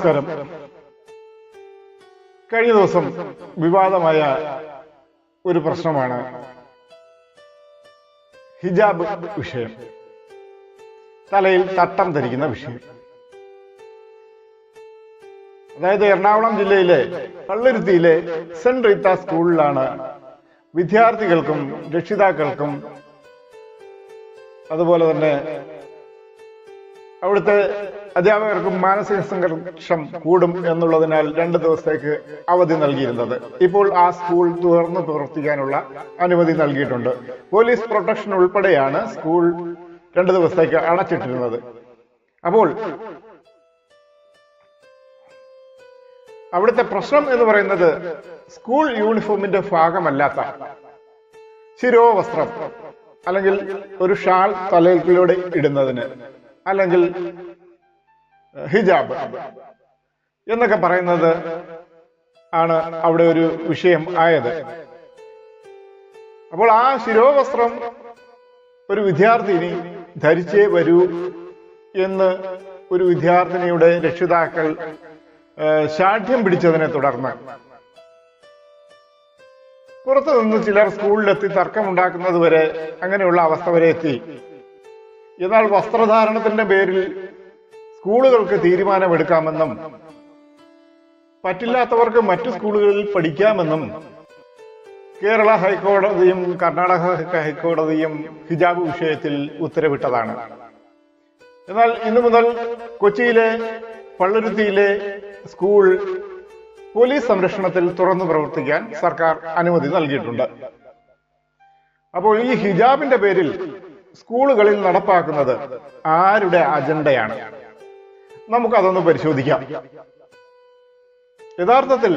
നമസ്കാരം. കഴിഞ്ഞ ദിവസം വിവാദമായ ഒരു പ്രശ്നമാണ് ഹിജാബ് വിഷയം. തലയിൽ തട്ടം ധരിക്കുന്ന വിഷയം. അതായത് എറണാകുളം ജില്ലയിലെ പള്ളുരുത്തിയിലെ സെന്റ് റീത്ത സ്കൂളിലാണ് വിദ്യാർത്ഥികൾക്കും രക്ഷിതാക്കൾക്കും അതുപോലെ തന്നെ അവിടുത്തെ അധ്യാപകർക്കും മാനസിക സംഘർഷം കൂടും എന്നുള്ളതിനാൽ രണ്ട് ദിവസത്തേക്ക് അവധി നൽകിയിരുന്നത്. ഇപ്പോൾ ആ സ്കൂൾ തുറന്നു പ്രവർത്തിക്കാനുള്ള അനുമതി നൽകിയിട്ടുണ്ട്. പോലീസ് പ്രൊട്ടക്ഷൻ ഉൾപ്പെടെയാണ് സ്കൂൾ രണ്ട് ദിവസത്തേക്ക് അടച്ചിട്ടിരുന്നത്. അപ്പോൾ അവിടുത്തെ പ്രശ്നം എന്ന് പറയുന്നത് സ്കൂൾ യൂണിഫോമിന്റെ ഭാഗമല്ലാത്ത ശിരോവസ്ത്രം അല്ലെങ്കിൽ ഒരു ഷാൾ തലയിലൂടെ ഇടുന്നതിന് അല്ലെങ്കിൽ ഹിജാബ് എന്നൊക്കെ പറയുന്നത് ആണ് അവിടെ ഒരു വിഷയം ആയത്. അപ്പോൾ ആ ശിരോവസ്ത്രം ഒരു വിദ്യാർത്ഥിനി ധരിച്ചേ വരൂ എന്ന് ഒരു വിദ്യാർത്ഥിനിയുടെ രക്ഷിതാക്കൾ ശാഠ്യം പിടിച്ചതിനെ തുടർന്ന് പുറത്തു നിന്ന് ചിലർ സ്കൂളിലെത്തി തർക്കമുണ്ടാക്കുന്നത് വരെ അങ്ങനെയുള്ള അവസ്ഥ വരെ എത്തി. എന്നാൽ വസ്ത്രധാരണത്തിന്റെ പേരിൽ സ്കൂളുകൾക്ക് തീരുമാനമെടുക്കാമെന്നും പറ്റില്ലാത്തവർക്ക് മറ്റു സ്കൂളുകളിൽ പഠിക്കാമെന്നും കേരള ഹൈക്കോടതിയും കർണാടക ഹൈക്കോടതിയും ഹിജാബ് വിഷയത്തിൽ ഉത്തരവിട്ടതാണ്. എന്നാൽ ഇന്നു മുതൽ കൊച്ചിയിലെ പള്ളുരുത്തിയിലെ സ്കൂൾ പോലീസ് സംരക്ഷണത്തിൽ തുറന്നു പ്രവർത്തിക്കാൻ സർക്കാർ അനുമതി നൽകിയിട്ടുണ്ട്. അപ്പോൾ ഈ ഹിജാബിന്റെ പേരിൽ സ്കൂളുകളിൽ നടപ്പാക്കുന്നത് ആരുടെ അജണ്ടയാണ്? നമുക്കതൊന്ന് പരിശോധിക്കാം. യഥാർത്ഥത്തിൽ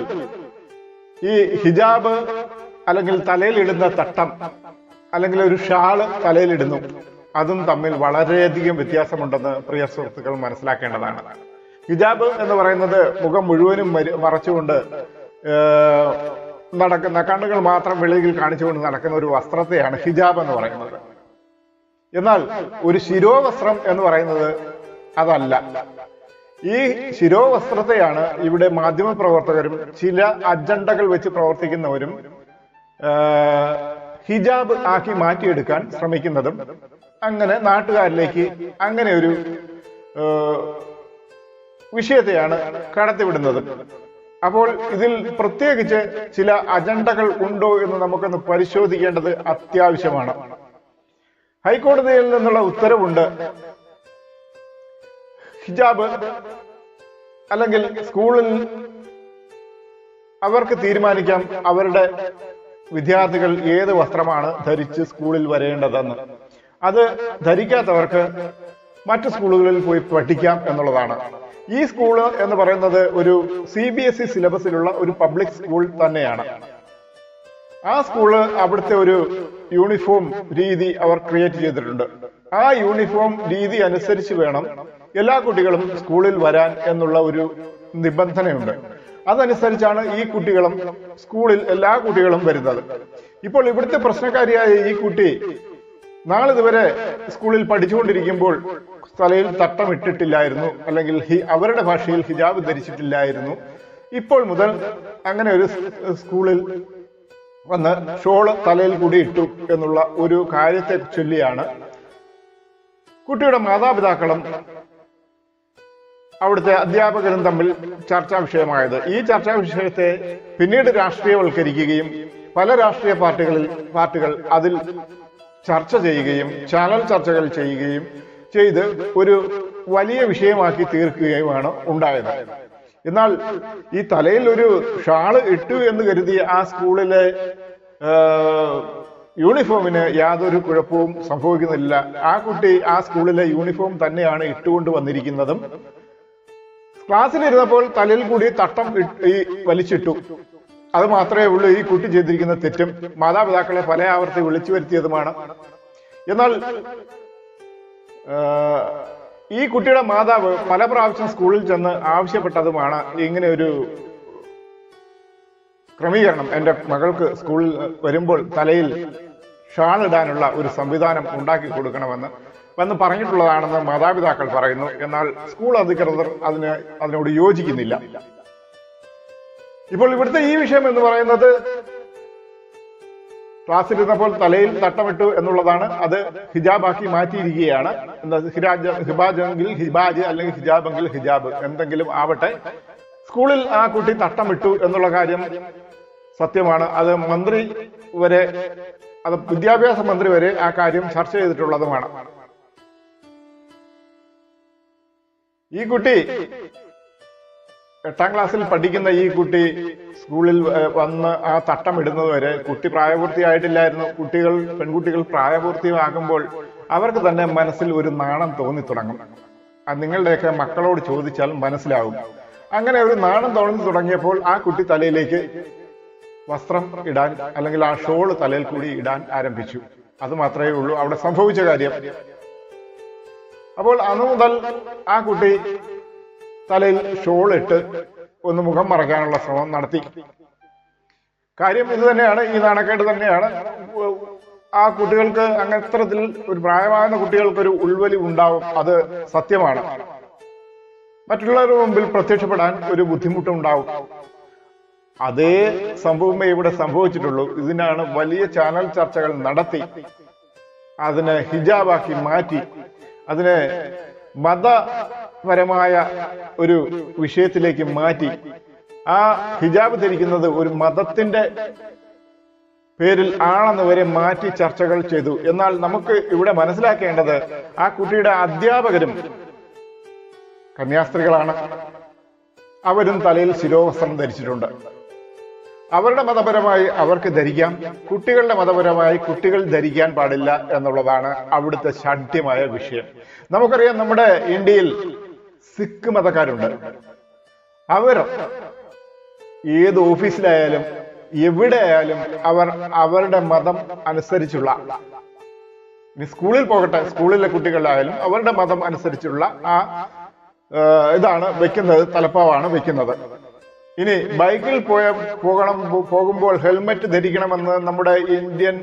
ഈ ഹിജാബ് അല്ലെങ്കിൽ തലയിലിടുന്ന തട്ടം അല്ലെങ്കിൽ ഒരു ഷാൾ തലയിലിടുന്നു അതും തമ്മിൽ വളരെയധികം വ്യത്യാസമുണ്ടെന്ന് പ്രിയ സുഹൃത്തുക്കൾ മനസ്സിലാക്കേണ്ടതാണ്. ഹിജാബ് എന്ന് പറയുന്നത് മുഖം മുഴുവനും മറച്ചുകൊണ്ട് നടക്കുന്ന കണ്ണുകൾ മാത്രം വെളിയിൽ കാണിച്ചുകൊണ്ട് നടക്കുന്ന ഒരു വസ്ത്രത്തെയാണ് ഹിജാബ് എന്ന് പറയുന്നത്. എന്നാൽ ഒരു ശിരോവസ്ത്രം എന്ന് പറയുന്നത് അതല്ല. ഈ ശിരോവസ്ത്രത്തെയാണ് ഇവിടെ മാധ്യമ പ്രവർത്തകരും ചില അജണ്ടകൾ വെച്ച് പ്രവർത്തിക്കുന്നവരും ഹിജാബ് ആക്കി മാറ്റിയെടുക്കാൻ ശ്രമിക്കുന്നതും അങ്ങനെ നാട്ടുകാരിലേക്ക് അങ്ങനെ ഒരു വിഷയത്തെയാണ് കടത്തിവിടുന്നത്. അപ്പോൾ ഇതിൽ പ്രത്യേകിച്ച് ചില അജണ്ടകൾ ഉണ്ടോ എന്ന് നമുക്കൊന്ന് പരിശോധിക്കേണ്ടത് അത്യാവശ്യമാണ്. ഹൈക്കോടതിയിൽ നിന്നുള്ള ഉത്തരവുണ്ട് ഹിജാബ് അല്ലെങ്കിൽ സ്കൂളിൽ അവർക്ക് തീരുമാനിക്കാം അവരുടെ വിദ്യാർത്ഥികൾ ഏത് വസ്ത്രമാണ് ധരിച്ച് സ്കൂളിൽ വരേണ്ടതെന്ന്. അത് ധരിക്കാത്തവർക്ക് മറ്റു സ്കൂളുകളിൽ പോയി പഠിക്കാം എന്നുള്ളതാണ്. ഈ സ്കൂൾ എന്ന് പറയുന്നത് ഒരു സി ബി എസ് ഇ സിലബസിലുള്ള ഒരു പബ്ലിക് സ്കൂൾ തന്നെയാണ്. ആ സ്കൂൾ അവിടുത്തെ ഒരു യൂണിഫോം രീതി അവർ ക്രിയേറ്റ് ചെയ്തിട്ടുണ്ട്. ആ യൂണിഫോം രീതി അനുസരിച്ച് വേണം എല്ലാ കുട്ടികളും സ്കൂളിൽ വരാൻ എന്നുള്ള ഒരു നിബന്ധനയുണ്ട്. അതനുസരിച്ചാണ് ഈ കുട്ടികളും സ്കൂളിൽ എല്ലാ കുട്ടികളും വരുന്നത്. ഇപ്പോൾ ഇവിടുത്തെ പ്രശ്നക്കാരിയായ ഈ കുട്ടി നാളിതുവരെ സ്കൂളിൽ പഠിച്ചുകൊണ്ടിരിക്കുമ്പോൾ തലയിൽ തട്ടം ഇട്ടിട്ടില്ലായിരുന്നു അല്ലെങ്കിൽ അവരുടെ ഭാഷയിൽ ഹിജാബ് ധരിച്ചിട്ടില്ലായിരുന്നു. ഇപ്പോൾ മുതൽ അങ്ങനെ ഒരു സ്കൂളിൽ വന്ന് ഷോൾ തലയിൽ കൂടി ഇട്ടു എന്നുള്ള ഒരു കാര്യത്തെ ചൊല്ലിയാണ് കുട്ടിയുടെ മാതാപിതാക്കളും അവിടുത്തെ അധ്യാപകരും തമ്മിൽ ചർച്ചാ വിഷയമായത്. ഈ ചർച്ചാ വിഷയത്തെ പിന്നീട് രാഷ്ട്രീയവൽക്കരിക്കുകയും പല രാഷ്ട്രീയ പാർട്ടികളിൽ പാർട്ടികൾ അതിൽ ചർച്ച ചെയ്യുകയും ചാനൽ ചർച്ചകൾ ചെയ്യുകയും ചെയ്ത് ഒരു വലിയ വിഷയമാക്കി തീർക്കുകയുമാണ് ഉണ്ടായത്. എന്നാൽ ഈ തലയിൽ ഒരു ഷാൾ ഇട്ടു എന്ന് കരുതി ആ സ്കൂളിലെ യൂണിഫോമിന് യാതൊരു കുഴപ്പവും സംഭവിക്കുന്നില്ല. ആ കുട്ടി ആ സ്കൂളിലെ യൂണിഫോം തന്നെയാണ് ഇട്ടുകൊണ്ട് വന്നിരിക്കുന്നതും ക്ലാസ്സിലിരുന്നപ്പോൾ തലയിൽ കൂടി തട്ടം ഈ വലിച്ചിട്ടു. അത് മാത്രമേ ഉള്ളൂ ഈ കുട്ടി ചെയ്തിരിക്കുന്ന തെറ്റും. മാതാപിതാക്കളെ പല ആവർത്തി വിളിച്ചു വരുത്തിയതുമാണ്. എന്നാൽ ഈ കുട്ടിയുടെ മാതാവ് പല പ്രാവശ്യം സ്കൂളിൽ ചെന്ന് ആവശ്യപ്പെട്ടതുമാണ് ഇങ്ങനെ ഒരു ക്രമീകരണം. എന്റെ മകൾക്ക് സ്കൂളിൽ വരുമ്പോൾ തലയിൽ ഷാൾ ഇടാനുള്ള ഒരു സംവിധാനം ഉണ്ടാക്കി കൊടുക്കണമെന്ന്. വന്ന് പറഞ്ഞിട്ടുള്ളതാണെന്ന് മാതാപിതാക്കൾ പറയുന്നു. എന്നാൽ സ്കൂൾ അധികൃതർ അതിന് അതിനോട് യോജിക്കുന്നില്ല. ഇപ്പോൾ ഇവിടുത്തെ ഈ വിഷയം എന്ന് പറയുന്നത് ക്ലാസ്സിലിരുന്നപ്പോൾ തലയിൽ തട്ടമിട്ടു എന്നുള്ളതാണ്. അത് ഹിജാബാക്കി മാറ്റിയിരിക്കുകയാണ്. ഹിബാജ് ഹിബാജെങ്കിൽ ഹിബാജ് അല്ലെങ്കിൽ ഹിജാബ് ഹിജാബെങ്കിൽ ഹിജാബ് എന്തെങ്കിലും ആവട്ടെ. സ്കൂളിൽ ആ കുട്ടി തട്ടമിട്ടു എന്നുള്ള കാര്യം സത്യമാണ്. അത് മന്ത്രി വരെ അത് വിദ്യാഭ്യാസ മന്ത്രി വരെ ആ കാര്യം ചർച്ച ചെയ്തിട്ടുള്ളതുമാണ്. ഈ കുട്ടി എട്ടാം ക്ലാസ്സിൽ പഠിക്കുന്ന ഈ കുട്ടി സ്കൂളിൽ വന്ന് ആ തട്ടം ഇടുന്നത് വരെ കുട്ടി പ്രായപൂർത്തിയായിട്ടില്ലായിരുന്നു. കുട്ടികൾ പെൺകുട്ടികൾ പ്രായപൂർത്തിയാകുമ്പോൾ അവർക്ക് തന്നെ മനസ്സിൽ ഒരു നാണം തോന്നി തുടങ്ങും. നിങ്ങളുടെയൊക്കെ മക്കളോട് ചോദിച്ചാൽ മനസ്സിലാവും. അങ്ങനെ ഒരു നാണം തോന്നി തുടങ്ങിയപ്പോൾ ആ കുട്ടി തലയിലേക്ക് വസ്ത്രം ഇടാൻ അല്ലെങ്കിൽ ആ ഷോൾ തലയിൽ കൂടി ഇടാൻ ആരംഭിച്ചു. അത് മാത്രമേ ഉള്ളൂ. അവിടെ സംഭവിച്ച കാര്യം അപ്പോൾ അന്നു മുതൽ ആ കുട്ടി തലയിൽ ഷോൾ ഇട്ട് ഒന്ന് മുഖം മറക്കാനുള്ള ശ്രമം നടത്തി. കാര്യം ഇത് തന്നെയാണ് ഈ നാണക്കേട് തന്നെയാണ്. ആ കുട്ടികൾക്ക് അങ്ങനെ ഇത്തരത്തിൽ ഒരു പ്രായമാകുന്ന കുട്ടികൾക്ക് ഒരു ഉൾവലി ഉണ്ടാവും അത് സത്യമാണ്. മറ്റുള്ളവരുടെ മുമ്പിൽ പ്രത്യക്ഷപ്പെടാൻ ഒരു ബുദ്ധിമുട്ടുണ്ടാവും. അതേ സംഭവമേ ഇവിടെ സംഭവിച്ചിട്ടുള്ളൂ. ഇതിനാണ് വലിയ ചാനൽ ചർച്ചകൾ നടത്തി. അതിനെ ഹിജാബാക്കി മാറ്റി. അതിനെ മതപരമായ ഒരു വിഷയത്തിലേക്ക് മാറ്റി. ആ ഹിജാബ് ധരിക്കുന്നത് ഒരു മതത്തിന്റെ പേരിൽ ആണെന്ന് വരെ മാറ്റി ചർച്ചകൾ ചെയ്തു. എന്നാൽ നമുക്ക് ഇവിടെ മനസ്സിലാക്കേണ്ടത് ആ കുട്ടിയുടെ അധ്യാപകരും കന്യാസ്ത്രീകളാണ്. അവരും തലയിൽ ശിരോവസ്ത്രം ധരിച്ചിട്ടുണ്ട്. അവരുടെ മതപരമായി അവർക്ക് ധരിക്കാം. കുട്ടികളുടെ മതപരമായി കുട്ടികൾ ധരിക്കാൻ പാടില്ല എന്നുള്ളതാണ് അവിടുത്തെ ശാഠ്യമായ വിഷയം. നമുക്കറിയാം നമ്മുടെ ഇന്ത്യയിൽ സിഖ് മതക്കാരുണ്ട്. അവർ ഏത് ഓഫീസിലായാലും എവിടെയായാലും അവർ അവരുടെ മതം അനുസരിച്ചുള്ള ഇനി സ്കൂളിൽ പോകട്ടെ സ്കൂളിലെ കുട്ടികളായാലും അവരുടെ മതം അനുസരിച്ചുള്ള ആ ഇതാണ് വെക്കുന്നത് തലപ്പാവാണ് വെക്കുന്നത്. ഇനി ബൈക്കിൽ പോയ പോകണം പോകുമ്പോൾ ഹെൽമെറ്റ് ധരിക്കണമെന്ന് നമ്മുടെ ഇന്ത്യൻ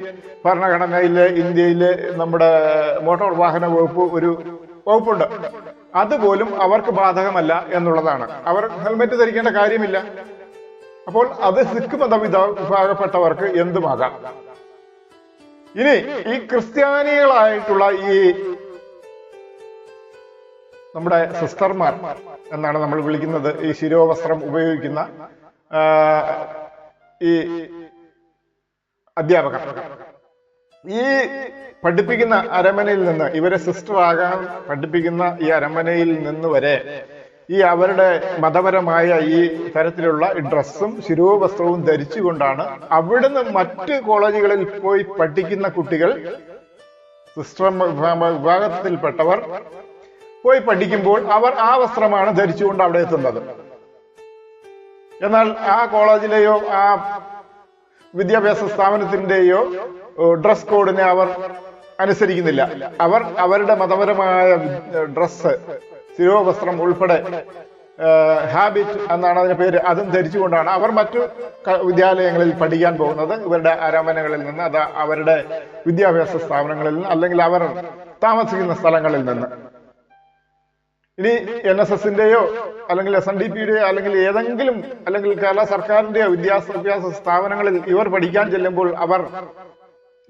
ഭരണഘടനയിലെ ഇന്ത്യയിലെ നമ്മുടെ മോട്ടോർ വാഹന വകുപ്പ് ഒരു വകുപ്പുണ്ട്. അതുപോലും അവർക്ക് ബാധകമല്ല എന്നുള്ളതാണ്. അവർ ഹെൽമെറ്റ് ധരിക്കേണ്ട കാര്യമില്ല. അപ്പോൾ അത് സിഖ് മത വിഭാഗപ്പെട്ടവർക്ക് എന്തുമാകാം? ഇനി ഈ ക്രിസ്ത്യാനികളായിട്ടുള്ള ഈ നമ്മുടെ സിസ്റ്റർമാർ എന്നാണ് നമ്മൾ വിളിക്കുന്നത്. ഈ ശിരോവസ്ത്രം ഉപയോഗിക്കുന്ന ഈ അധ്യാപകർ. ഈ പഠിപ്പിക്കുന്ന അരമനയിൽ നിന്ന് ഇവരെ സിസ്റ്റർ ആകാൻ പഠിപ്പിക്കുന്ന ഈ അരമനയിൽ നിന്ന് വരെ ഈ അവരുടെ മതപരമായ ഈ തരത്തിലുള്ള ഡ്രസ്സും ശിരോവസ്ത്രവും ധരിച്ചുകൊണ്ടാണ് അവിടുന്ന് മറ്റ് കോളേജുകളിൽ പോയി പഠിക്കുന്ന കുട്ടികൾ സിസ്റ്റർ വിഭാഗത്തിൽപ്പെട്ടവർ പോയി പഠിക്കുമ്പോൾ അവർ ആ വസ്ത്രമാണ് ധരിച്ചുകൊണ്ട് അവിടെ എത്തുന്നത്. എന്നാൽ ആ കോളേജിലെയോ ആ വിദ്യാഭ്യാസ സ്ഥാപനത്തിന്റെയോ ഡ്രസ് കോഡിനെ അവർ അനുസരിക്കുന്നില്ല. അവർ അവരുടെ മതപരമായ ഡ്രസ്സ് ശിരോവസ്ത്രം ഉൾപ്പെടെ ഹാബിറ്റ് എന്നാണ് അതിന്റെ പേര്. അതും ധരിച്ചുകൊണ്ടാണ് അവർ മറ്റു വിദ്യാലയങ്ങളിൽ പഠിക്കാൻ പോകുന്നത്. ഇവരുടെ അരമനകളിൽ നിന്ന് അത് അവരുടെ വിദ്യാഭ്യാസ സ്ഥാപനങ്ങളിൽ നിന്ന് അല്ലെങ്കിൽ അവർ താമസിക്കുന്ന സ്ഥലങ്ങളിൽ നിന്ന്. ഇനി എൻ എസ് എസിന്റെയോ അല്ലെങ്കിൽ എസ് എൻ ഡി പിയുടെയോ അല്ലെങ്കിൽ ഏതെങ്കിലും അല്ലെങ്കിൽ കേരള സർക്കാരിന്റെയോ വിദ്യാഭ്യാസ സ്ഥാപനങ്ങളിൽ ഇവർ പഠിക്കാൻ ചെല്ലുമ്പോൾ അവർ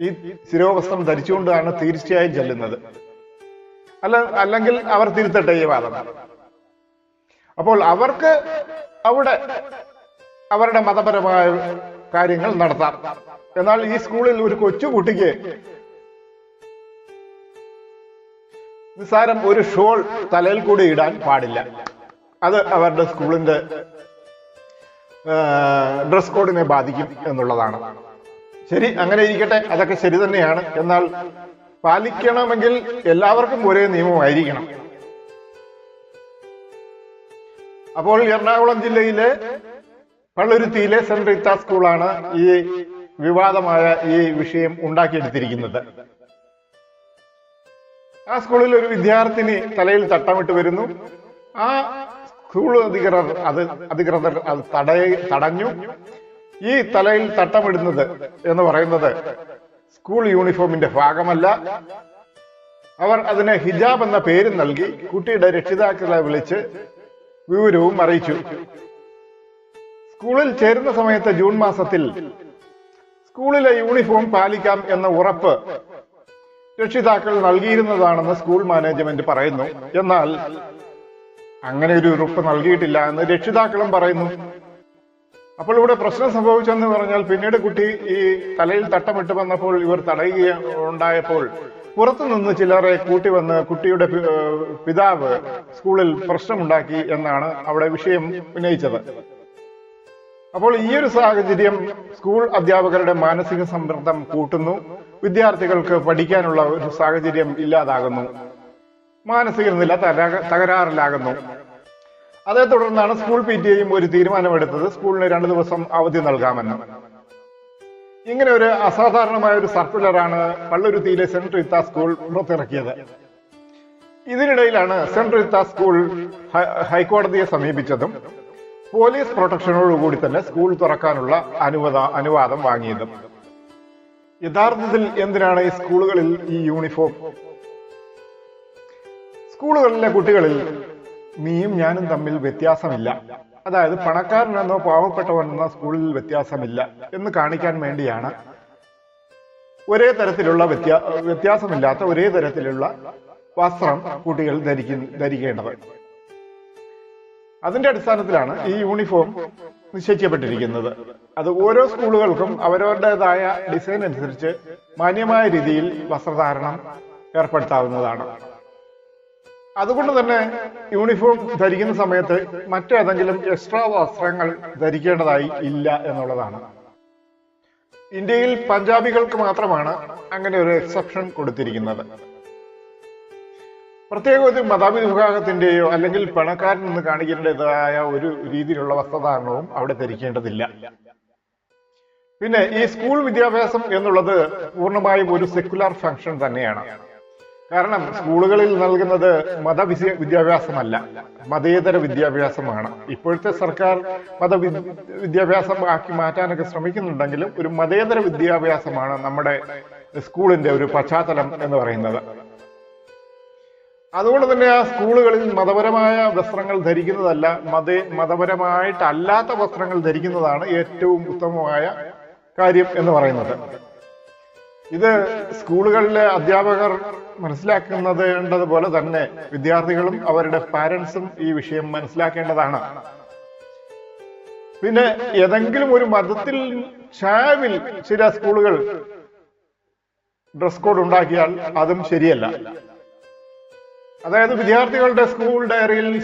ഈ ശിരോവസ്ത്രം ധരിച്ചുകൊണ്ടാണ് തീർച്ചയായും ചെല്ലുന്നത്. അല്ല അല്ലെങ്കിൽ അവർ തിരുത്തട്ടെ ഈ വാദം. അപ്പോൾ അവർക്ക് അവിടെ അവരുടെ മതപരമായ കാര്യങ്ങൾ നടത്താം. എന്നാൽ ഈ സ്കൂളിൽ ഒരു കൊച്ചു നിസ്സാരം ഒരു ഷോൾ തലയിൽ കൂടി ഇടാൻ പാടില്ല. അത് അവരുടെ സ്കൂളിന്റെ ഡ്രസ് കോഡിനെ ബാധിക്കും എന്നുള്ളതാണ്. ശരി അങ്ങനെ ഇരിക്കട്ടെ അതൊക്കെ ശരി തന്നെയാണ്. എന്നാൽ പാലിക്കണമെങ്കിൽ എല്ലാവർക്കും ഒരേ നിയമമായിരിക്കണം. അപ്പോൾ എറണാകുളം ജില്ലയിലെ പള്ളുരുത്തിയിലെ സെന്റ് റീത്ത സ്കൂളാണ് ഈ വിവാദമായ ഈ വിഷയം ഉണ്ടാക്കിയെടുത്തിരിക്കുന്നത്. ആ സ്കൂളിൽ ഒരു വിദ്യാർത്ഥിനി തലയിൽ തട്ടമിട്ട് വരുന്നു. ആ സ്കൂൾ അധികൃതർ അത് അധികൃതർ അത് തടയ തടഞ്ഞു. ഈ തലയിൽ തട്ടമിടുന്നത് എന്ന് പറയുന്നത് സ്കൂൾ യൂണിഫോമിന്റെ ഭാഗമല്ല. അവർ അതിന് ഹിജാബ് എന്ന പേര് നൽകി കുട്ടിയുടെ രക്ഷിതാക്കളെ വിളിച്ച് വിവരവും അറിയിച്ചു. സ്കൂളിൽ ചേരുന്ന സമയത്ത് ജൂൺ മാസത്തിൽ സ്കൂളിലെ യൂണിഫോം പാലിക്കാം എന്ന ഉറപ്പ് രക്ഷിതാക്കൾ നൽകിയിരുന്നതാണെന്ന് സ്കൂൾ മാനേജ്മെന്റ് പറയുന്നു. എന്നാൽ അങ്ങനെ ഒരു ഉറപ്പ് നൽകിയിട്ടില്ല എന്ന് രക്ഷിതാക്കളും പറയുന്നു. അപ്പോൾ ഇവിടെ പ്രശ്നം സംഭവിച്ചെന്ന് പറഞ്ഞാൽ പിന്നീട് കുട്ടി ഈ തലയിൽ തട്ടമിട്ട് വന്നപ്പോൾ ഇവർ തടയുക ഉണ്ടായപ്പോൾ പുറത്തുനിന്ന് ചിലരെ കൂട്ടി വന്ന് കുട്ടിയുടെ പിതാവ് സ്കൂളിൽ പ്രശ്നമുണ്ടാക്കി എന്നാണ് അവിടെ വിഷയം ഉന്നയിച്ചത്. അപ്പോൾ ഈ ഒരു സാഹചര്യം സ്കൂൾ അധ്യാപകരുടെ മാനസിക സമ്മർദ്ദം കൂട്ടുന്നു. വിദ്യാർത്ഥികൾക്ക് പഠിക്കാനുള്ള ഒരു സാഹചര്യം ഇല്ലാതാകുന്നു. മാനസിക നില തകരാറിലാകുന്നു. അതേ തുടർന്നാണ് സ്കൂൾ പി ടി എയും ഒരു തീരുമാനമെടുത്തത്. സ്കൂളിന് രണ്ടു ദിവസം അവധി നൽകാമെന്ന്. ഇങ്ങനെ ഒരു അസാധാരണമായ ഒരു സർക്കുലറാണ് പള്ളുരുത്തിയിലെ സെൻട്രൽ ഇത്ത സ്കൂൾ പുറത്തിറക്കിയത്. ഇതിനിടയിലാണ് സെൻട്രൽ ഇത്ത സ്കൂൾ ഹൈക്കോടതിയെ സമീപിച്ചതും പോലീസ് പ്രൊട്ടക്ഷനോടുകൂടി തന്നെ സ്കൂൾ തുറക്കാനുള്ള അനുവദ അനുവാദം വാങ്ങിയതും. യഥാർത്ഥത്തിൽ എന്തിനാണ് ഈ സ്കൂളുകളിൽ ഈ യൂണിഫോം? സ്കൂളുകളിലെ കുട്ടികളിൽ നീയും ഞാനും തമ്മിൽ വ്യത്യാസമില്ല. അതായത് പണക്കാരനെന്നോ പാവപ്പെട്ടവനെന്നോ സ്കൂളിൽ വ്യത്യാസമില്ല എന്ന് കാണിക്കാൻ വേണ്ടിയാണ് ഒരേ തരത്തിലുള്ള വ്യത്യാ വ്യത്യാസമില്ലാത്ത ഒരേ തരത്തിലുള്ള വസ്ത്രം കുട്ടികൾ ധരിക്കുന്ന ധരിക്കേണ്ടത്. അതിന്റെ അടിസ്ഥാനത്തിലാണ് ഈ യൂണിഫോം നിശ്ചയിക്കപ്പെട്ടിരിക്കുന്നത്. അത് ഓരോ സ്കൂളുകൾക്കും അവരവരുടേതായ ഡിസൈൻ അനുസരിച്ച് മാന്യമായ രീതിയിൽ വസ്ത്രധാരണം ഏർപ്പെടുത്താവുന്നതാണ്. അതുകൊണ്ട് തന്നെ യൂണിഫോം ധരിക്കുന്ന സമയത്ത് മറ്റേതെങ്കിലും എക്സ്ട്രാ വസ്ത്രങ്ങൾ ധരിക്കേണ്ടതായി ഇല്ല എന്നുള്ളതാണ്. ഇന്ത്യയിൽ പഞ്ചാബികൾക്ക് മാത്രമാണ് അങ്ങനെ ഒരു എക്സെപ്ഷൻ കൊടുത്തിരിക്കുന്നത്. പ്രത്യേക ഒരു മതവിഭാഗത്തിന്റെയോ അല്ലെങ്കിൽ പണക്കാരൻ എന്ന് കാണിക്കേണ്ടതായ ഒരു രീതിയിലുള്ള വസ്ത്രധാരണവും അവിടെ ധരിക്കേണ്ടതില്ല. പിന്നെ ഈ സ്കൂൾ വിദ്യാഭ്യാസം എന്നുള്ളത് പൂർണമായും ഒരു സെക്കുലർ ഫംഗ്ഷൻ തന്നെയാണ്. കാരണം സ്കൂളുകളിൽ നൽകുന്നത് മത വിദ്യ- വിദ്യാഭ്യാസമല്ല. മതേതര വിദ്യാഭ്യാസമാണ്. ഇപ്പോഴത്തെ സർക്കാർ മത വിദ്യാഭ്യാസം ആക്കി മാറ്റാനൊക്കെ ശ്രമിക്കുന്നുണ്ടെങ്കിലും ഒരു മതേതര വിദ്യാഭ്യാസമാണ് നമ്മുടെ സ്കൂളിന്റെ ഒരു പശ്ചാത്തലം എന്ന് പറയുന്നത്. അതുകൊണ്ട് തന്നെ ആ സ്കൂളുകളിൽ മതപരമായ വസ്ത്രങ്ങൾ ധരിക്കുന്നതല്ല മത മതപരമായിട്ടല്ലാത്ത വസ്ത്രങ്ങൾ ധരിക്കുന്നതാണ് ഏറ്റവും ഉത്തമമായ കാര്യം എന്ന് പറയുന്നത്. ഇത് സ്കൂളുകളിലെ അധ്യാപകർ മനസ്സിലാക്കുന്നത് പോലെ തന്നെ വിദ്യാർത്ഥികളും അവരുടെ പാരൻസും ഈ വിഷയം മനസ്സിലാക്കേണ്ടതാണ്. പിന്നെ ഏതെങ്കിലും ഒരു മതത്തിൽ ചാവിൽ ചില സ്കൂളുകൾ ഡ്രസ് കോഡ് ഉണ്ടാക്കിയാൽ അതും ശരിയല്ല. അതായത് വിദ്യാർത്ഥികളുടെ സ്കൂൾ ഡയറിയിൽ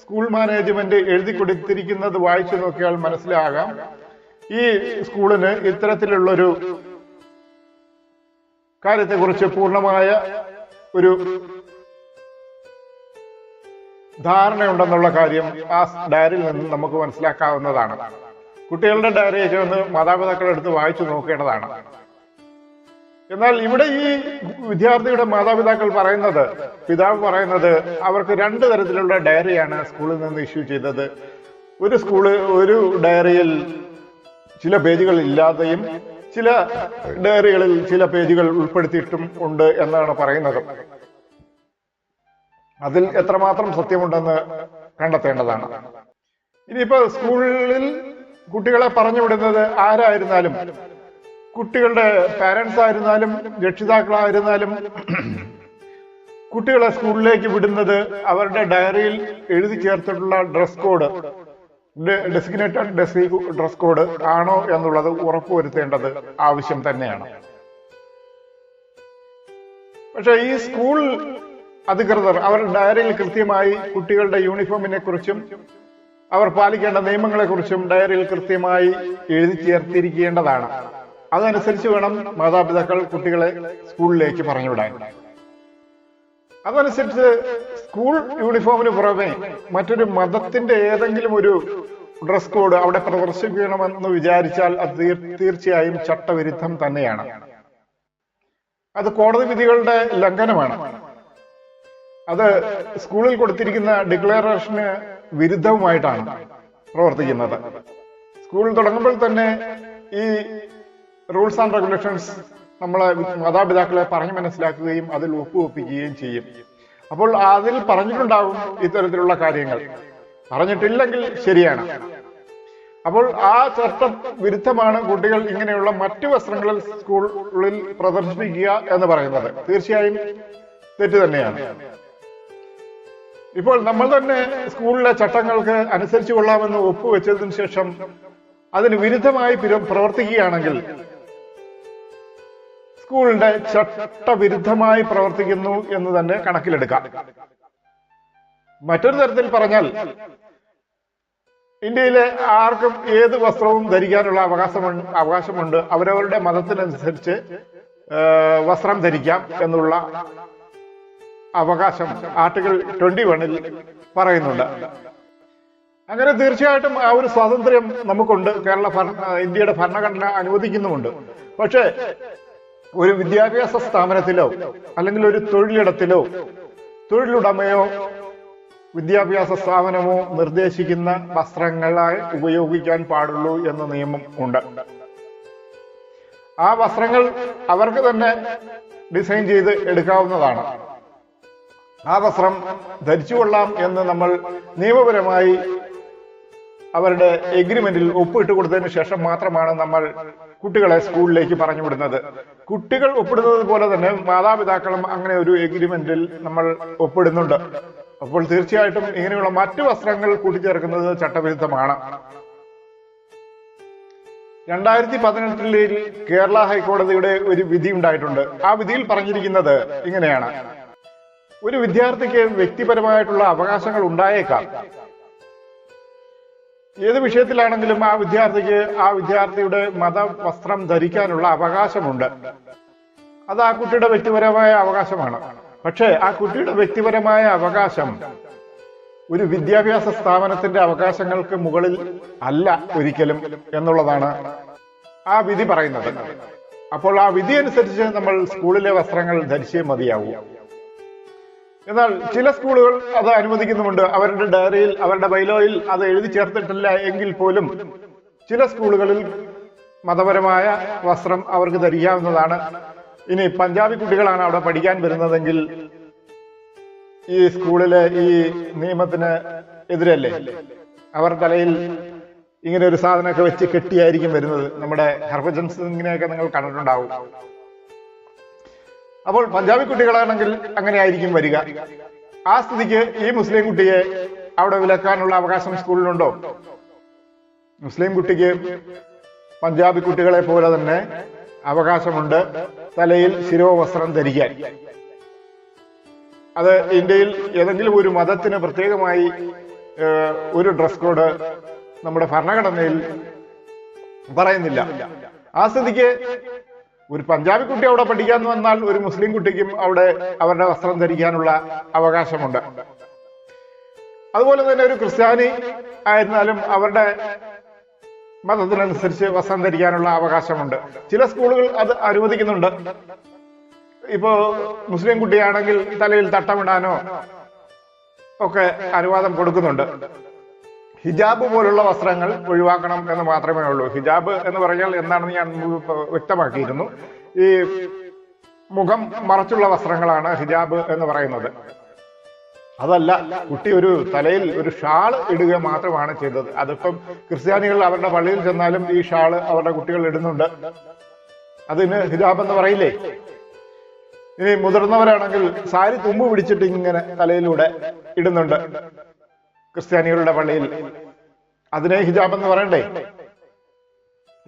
സ്കൂൾ മാനേജ്മെന്റ് എഴുതി കൊടുത്തിരിക്കുന്നത് വായിച്ചു നോക്കിയാൽ മനസ്സിലാകാം. ഈ സ്കൂളിന് ഇത്തരത്തിലുള്ളൊരു കാര്യത്തെക്കുറിച്ച് പൂർണമായ ഒരു ധാരണയുണ്ടെന്നുള്ള കാര്യം ആ ഡയറിയിൽ നിന്ന് നമുക്ക് മനസ്സിലാക്കാവുന്നതാണ്. കുട്ടികളുടെ ഡയറിയൊക്കെ ഒന്ന് മാതാപിതാക്കളുടെ അടുത്ത് വായിച്ചു നോക്കേണ്ടതാണ്. എന്നാൽ ഇവിടെ ഈ വിദ്യാർത്ഥിയുടെ മാതാപിതാക്കൾ പറയുന്നത് പിതാവ് പറയുന്നത് അവർക്ക് രണ്ട് തരത്തിലുള്ള ഡയറിയാണ് സ്കൂളിൽ നിന്ന് ഇഷ്യൂ ചെയ്തത്. ഒരു സ്കൂൾ ഒരു ഡയറിയിൽ ചില പേജുകൾ ഇല്ലാതെയും ചില ഡയറികളിൽ ചില പേജുകൾ ഉൾപ്പെടുത്തിയിട്ടും ഉണ്ട് എന്നാണ് പറയുന്നത്. അതിൽ എത്രമാത്രം സത്യമുണ്ടെന്ന് കണ്ടെത്തേണ്ടതാണ്. ഇനിയിപ്പോ സ്കൂളിൽ കുട്ടികളെ പറഞ്ഞുവിടുന്നത് ആരായിരുന്നാലും കുട്ടികളുടെ പാരൻസ് ആയിരുന്നാലും രക്ഷിതാക്കളായിരുന്നാലും കുട്ടികളെ സ്കൂളിലേക്ക് വിടുന്നത് അവരുടെ ഡയറിയിൽ എഴുതി ചേർത്തിട്ടുള്ള dress code designated dress code ആണോ എന്നുള്ളത് ഉറപ്പുവരുത്തേണ്ടത് ആവശ്യം തന്നെയാണ്. പക്ഷെ ഈ സ്കൂൾ അധികൃതർ അവരുടെ ഡയറിയിൽ കൃത്യമായി കുട്ടികളുടെ യൂണിഫോമിനെ കുറിച്ചും അവർ പാലിക്കേണ്ട നിയമങ്ങളെ കുറിച്ചും ഡയറിയിൽ കൃത്യമായി എഴുതി ചേർത്തിരിക്കേണ്ടതാണ്. അതനുസരിച്ച് വേണം മാതാപിതാക്കൾ കുട്ടികളെ സ്കൂളിലേക്ക് പറഞ്ഞുവിടാൻ അതനുസരിച്ച് സ്കൂൾ യൂണിഫോമിന് പുറമെ മറ്റൊരു മതത്തിന്റെ ഏതെങ്കിലും ഒരു ഡ്രസ് കോഡ് അവിടെ പ്രദർശിപ്പിക്കണമെന്ന് വിചാരിച്ചാൽ അത് തീർ- തീർച്ചയായും ചട്ടവിരുദ്ധം തന്നെയാണ്. അത് കോടതി വിധികളുടെ ലംഘനമാണ്. അത് സ്കൂളിൽ കൊടുത്തിരിക്കുന്ന ഡിക്ലറേഷന് വിരുദ്ധവുമായിട്ടാണ് പ്രവർത്തിക്കുന്നത്. സ്കൂൾ തുടങ്ങുമ്പോൾ തന്നെ ഈ റൂൾസ് ആൻഡ് റെഗുലേഷൻസ് നമ്മളെ മാതാപിതാക്കളെ പറഞ്ഞു മനസ്സിലാക്കുകയും അതിൽ ഒപ്പുവെപ്പിക്കുകയും ചെയ്യും. അപ്പോൾ അതിൽ പറഞ്ഞിട്ടുണ്ടാകും ഇത്തരത്തിലുള്ള കാര്യങ്ങൾ. പറഞ്ഞിട്ടില്ലെങ്കിൽ ശരിയാണ്. അപ്പോൾ ആ ചട്ട വിരുദ്ധമാണ് കുട്ടികൾ ഇങ്ങനെയുള്ള മറ്റു വസ്ത്രങ്ങളിൽ സ്കൂളിൽ പ്രദർശിപ്പിക്കുക എന്ന് പറയുന്നത്. തീർച്ചയായും തെറ്റ് തന്നെയാണ്. ഇപ്പോൾ നമ്മൾ തന്നെ സ്കൂളിലെ ചട്ടങ്ങൾക്ക് അനുസരിച്ച് കൊള്ളാമെന്ന് ഒപ്പുവെച്ചതിന് ശേഷം അതിന് വിരുദ്ധമായി പിര- പ്രവർത്തിക്കുകയാണെങ്കിൽ സ്കൂളിന്റെ ചട്ടവിരുദ്ധമായി പ്രവർത്തിക്കുന്നു എന്ന് തന്നെ കണക്കിലെടുക്കാം. മറ്റൊരു തരത്തിൽ പറഞ്ഞാൽ ഇന്ത്യയിലെ ആർക്കും ഏത് വസ്ത്രവും ധരിക്കാനുള്ള അവകാശമുണ്ട് അവകാശമുണ്ട്. അവരവരുടെ മതത്തിനനുസരിച്ച് വസ്ത്രം ധരിക്കാം എന്നുള്ള അവകാശം ആർട്ടിക്കിൾ ട്വന്റി വണ്ണിൽ പറയുന്നുണ്ട്. അങ്ങനെ തീർച്ചയായിട്ടും ആ ഒരു സ്വാതന്ത്ര്യം നമുക്കുണ്ട്. കേരള ഭരണ ഇന്ത്യയുടെ ഭരണഘടന അനുവദിക്കുന്നുമുണ്ട്. പക്ഷേ ഒരു വിദ്യാഭ്യാസ സ്ഥാപനത്തിലോ അല്ലെങ്കിൽ ഒരു തൊഴിലിടത്തിലോ തൊഴിലുടമയോ വിദ്യാഭ്യാസ സ്ഥാപനമോ നിർദ്ദേശിക്കുന്ന വസ്ത്രങ്ങളായി ഉപയോഗിക്കാൻ പാടുള്ളൂ എന്ന നിയമം ഉണ്ട്. ആ വസ്ത്രങ്ങൾ അവർക്ക് തന്നെ ഡിസൈൻ ചെയ്ത് എടുക്കാവുന്നതാണ്. ആ വസ്ത്രം ധരിച്ചുകൊള്ളാം എന്ന് നമ്മൾ നിയമപരമായി അവരുടെ എഗ്രിമെന്റിൽ ഒപ്പിട്ട് കൊടുത്തതിന് ശേഷം മാത്രമാണ് നമ്മൾ കുട്ടികളെ സ്കൂളിലേക്ക് പറഞ്ഞു വിടുന്നത്. കുട്ടികൾ ഒപ്പിടുന്നത് പോലെ തന്നെ മാതാപിതാക്കളും അങ്ങനെ ഒരു എഗ്രിമെന്റിൽ നമ്മൾ ഒപ്പിടുന്നുണ്ട്. അപ്പോൾ തീർച്ചയായിട്ടും ഇങ്ങനെയുള്ള മറ്റു വസ്ത്രങ്ങൾ കൂട്ടിച്ചേർക്കുന്നത് ചട്ടവിരുദ്ധമാണ്. രണ്ടായിരത്തി പതിനെട്ടിൽ കേരള ഹൈക്കോടതിയുടെ ഒരു വിധി ഉണ്ടായിട്ടുണ്ട്. ആ വിധിയിൽ പറഞ്ഞിരിക്കുന്നത് ഇങ്ങനെയാണ്. ഒരു വിദ്യാർത്ഥിക്ക് വ്യക്തിപരമായിട്ടുള്ള അവകാശങ്ങൾ ഉണ്ടായേക്കാം. ഏത് വിഷയത്തിലാണെങ്കിലും ആ വിദ്യാർത്ഥിക്ക് ആ വിദ്യാർത്ഥിയുടെ മത വസ്ത്രം ധരിക്കാനുള്ള അവകാശമുണ്ട്. അത് ആ കുട്ടിയുടെ വ്യക്തിപരമായ അവകാശമാണ്. പക്ഷേ ആ കുട്ടിയുടെ വ്യക്തിപരമായ അവകാശം ഒരു വിദ്യാഭ്യാസ സ്ഥാപനത്തിന്റെ അവകാശങ്ങൾക്ക് മുകളിൽ അല്ല ഒരിക്കലും എന്നുള്ളതാണ് ആ വിധി പറയുന്നത്. അപ്പോൾ ആ വിധി അനുസരിച്ച് നമ്മൾ സ്കൂളിലെ വസ്ത്രങ്ങൾ ധരിച്ചേ മതിയാവൂ. എന്നാൽ ചില സ്കൂളുകൾ അത് അനുവദിക്കുന്നുമുണ്ട്. അവരുടെ ഡയറിയിൽ അവരുടെ ബൈലോയിൽ അത് എഴുതി ചേർത്തിട്ടില്ല എങ്കിൽ പോലും ചില സ്കൂളുകളിൽ മതപരമായ വസ്ത്രം അവർക്ക് ധരിക്കാവുന്നതാണ്. ഇനി പഞ്ചാബി കുട്ടികളാണ് അവിടെ പഠിക്കാൻ വരുന്നതെങ്കിൽ ഈ സ്കൂളിലെ ഈ നിയമത്തിന് എതിരല്ലേ? അവർ തലയിൽ ഇങ്ങനെ ഒരു സാധനമൊക്കെ വെച്ച് കെട്ടിയായിരിക്കും വരുന്നത്. നമ്മുടെ ഹർഭജൻ സിംഗിനെയൊക്കെ നിങ്ങൾ കണ്ടിട്ടുണ്ടാവും. അപ്പോൾ പഞ്ചാബി കുട്ടികളാണെങ്കിൽ അങ്ങനെ ആയിരിക്കും വരിക. ആ സ്ഥിതിക്ക് ഈ മുസ്ലിം കുട്ടിയെ അവിടെ വിലക്കാനുള്ള അവകാശം സ്കൂളിലുണ്ടോ? മുസ്ലിം കുട്ടിക്ക് പഞ്ചാബി കുട്ടികളെ പോലെ തന്നെ അവകാശമുണ്ട്. തലയിൽ ശിരോവസ്ത്രം ധരിക്കാൻ. അത് ഇന്ത്യയിൽ ഏതെങ്കിലും ഒരു മതത്തിന് പ്രത്യേകമായി ഒരു ഡ്രസ് കോഡ് നമ്മുടെ ഭരണഘടനയിൽ പറയുന്നില്ല. ആ സ്ഥിതിക്ക് ഒരു പഞ്ചാബി കുട്ടി അവിടെ പഠിക്കാൻ വന്നാൽ ഒരു മുസ്ലിം കുട്ടിക്കും അവിടെ അവരുടെ വസ്ത്രം ധരിക്കാനുള്ള അവകാശമുണ്ട്. അതുപോലെ തന്നെ ഒരു ക്രിസ്ത്യാനി ആയിരുന്നാലും അവരുടെ മതത്തിനനുസരിച്ച് വസ്ത്രം ധരിക്കാനുള്ള അവകാശമുണ്ട്. ചില സ്കൂളുകൾ അത് അനുവദിക്കുന്നുണ്ട്. ഇപ്പോ മുസ്ലിം കുട്ടിയാണെങ്കിൽ തലയിൽ തട്ടമിടാനോ ഒക്കെ അനുവാദം കൊടുക്കുന്നുണ്ട്. ഹിജാബ് പോലുള്ള വസ്ത്രങ്ങൾ ഒഴിവാക്കണം എന്ന് മാത്രമേ ഉള്ളൂ. ഹിജാബ് എന്ന് പറഞ്ഞാൽ എന്താണെന്ന് ഞാൻ വ്യക്തമാക്കിയിരുന്നു. ഈ മുഖം മറച്ചുള്ള വസ്ത്രങ്ങളാണ് ഹിജാബ് എന്ന് പറയുന്നത്. അതല്ല കുട്ടി ഒരു തലയിൽ ഒരു ഷാൾ ഇടുക മാത്രമാണ് ചെയ്തത്. അതിപ്പം ക്രിസ്ത്യാനികൾ അവരുടെ പള്ളിയിൽ ചെന്നാലും ഈ ഷാൾ അവരുടെ കുട്ടികൾ ഇടുന്നുണ്ട്. അതിന് ഹിജാബ് എന്ന് പറയില്ലേ? ഇനി മുതിർന്നവരാണെങ്കിൽ സാരി തുമ്പ് പിടിച്ചിട്ട് ഇങ്ങനെ തലയിലൂടെ ഇടുന്നുണ്ട്. ക്രിസ്ത്യാനികളുടെ പള്ളിയിൽ. അതിനെ ഹിജാബ് എന്ന് പറയണ്ടേ?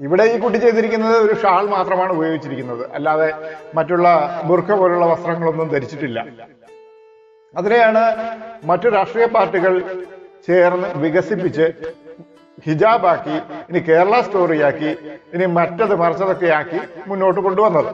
ഇവിടെ ഈ കുട്ടി ചെയ്തിരിക്കുന്നത് ഒരു ഷാൾ മാത്രമാണ് ഉപയോഗിച്ചിരിക്കുന്നത്. അല്ലാതെ മറ്റുള്ള ബുർഖ പോലുള്ള വസ്ത്രങ്ങളൊന്നും ധരിച്ചിട്ടില്ല. അതിനെയാണ് മറ്റു രാഷ്ട്രീയ പാർട്ടികൾ ചേർന്ന് വികസിപ്പിച്ച് ഹിജാബാക്കി ഇനി കേരള സ്റ്റോറിയാക്കി ഇനി മറ്റത് മറിച്ചതൊക്കെ ആക്കി മുന്നോട്ട് കൊണ്ടുവന്നത്.